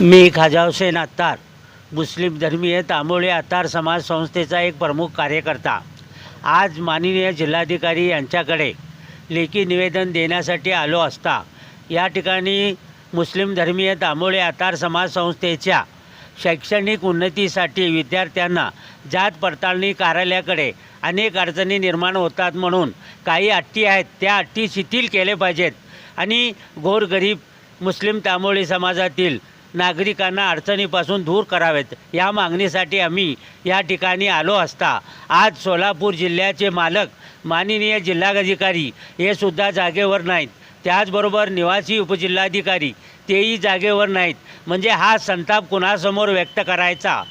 मी खाजा हुसेन अत्तार मुस्लिम धर्मीय तांबोळे अत्तार समाज संस्थेचा एक प्रमुख कार्यकर्ता. आज माननीय जिल्हाधिकारी यांच्याकडे लेखी निवेदन देण्यासाठी आलो असता या ठिकाणी मुस्लिम धर्मीय तांबोळे अत्तार समाज संस्थेच्या शैक्षणिक उन्नतीसाठी विद्यार्थ्यांना जात पडताळणी कार्यालयाकडे अनेक अडचणी निर्माण होतात म्हणून काही अट्टी आहेत त्या अट्टी शिथिल केले पाहिजेत. आणि गोरगरीब मुस्लिम तांबोळी समाजातील नागरिकांना अडचणीपासून दूर करावेत. या मागणीसाठी आम्ही या ठिकाणी आलो असता आज सोलापूर जिल्ह्याचे मालक माननीय जिल्हाधिकारी हे सुद्धा जागेवर नाहीत. त्याचबरोबर निवासी उपजिल्हाधिकारी तेही जागेवर नाहीत. म्हणजे हा संताप कुणासमोर व्यक्त करायचा?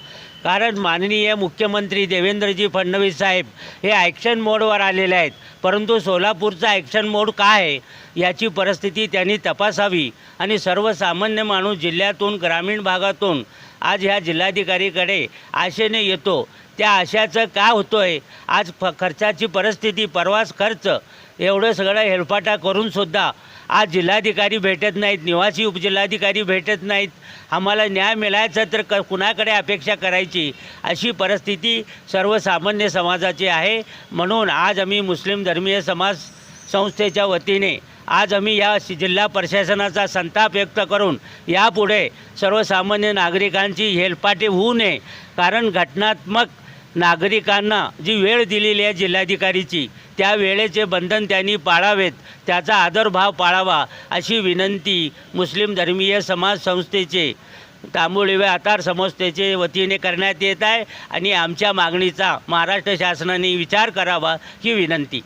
कारण माननीय मुख्यमंत्री देवेंद्रजी फडणवीस साहेब हे ॲक्शन मोडवर आलेले आहेत. परंतु सोलापूरचा ॲक्शन मोड काय आहे याची परिस्थिती त्यांनी तपासावी. आणि सर्वसामान्य माणूस जिल्ह्यातून ग्रामीण भागातून आज ह्या जिल्हाधिकारीकडे आशेने येतो. त्या आशाचं का होतो आहे आज फ खर्चाची परिस्थिती प्रवास खर्च एवढं सगळं हेलपाटा करूनसुद्धा आज जिल्हाधिकारी भेटत नाहीत निवासी उपजिल्हाधिकारी भेटत नाहीत. आम्हाला न्याय मिळायचा तर क कुणाकडे अपेक्षा करायची? अशी परिस्थिती सर्वसामान्य समाजाची आहे. म्हणून आज आम्ही मुस्लिम धर्मीय समाज संस्थेच्या वतीने आज आम्ही या शि- जिल्हा प्रशासनाचा संताप व्यक्त करून यापुढे सर्वसामान्य नागरिकांची हेलपाटे होऊ नये. कारण घटनात्मक नागरिकांना जी वेळ दिलेली आहे जिल्हाधिकारीची त्या वेळेचे बंधन त्यांनी पाळावेत. त्याचा आदरभाव पाळावा अशी विनंती मुस्लिम धर्मीय समाज संस्थेचे तांबोळी आतार संस्थेचे वतीने करण्यात येत आहे. आणि आमच्या मागणीचा महाराष्ट्र शासनाने विचार करावा ही विनंती.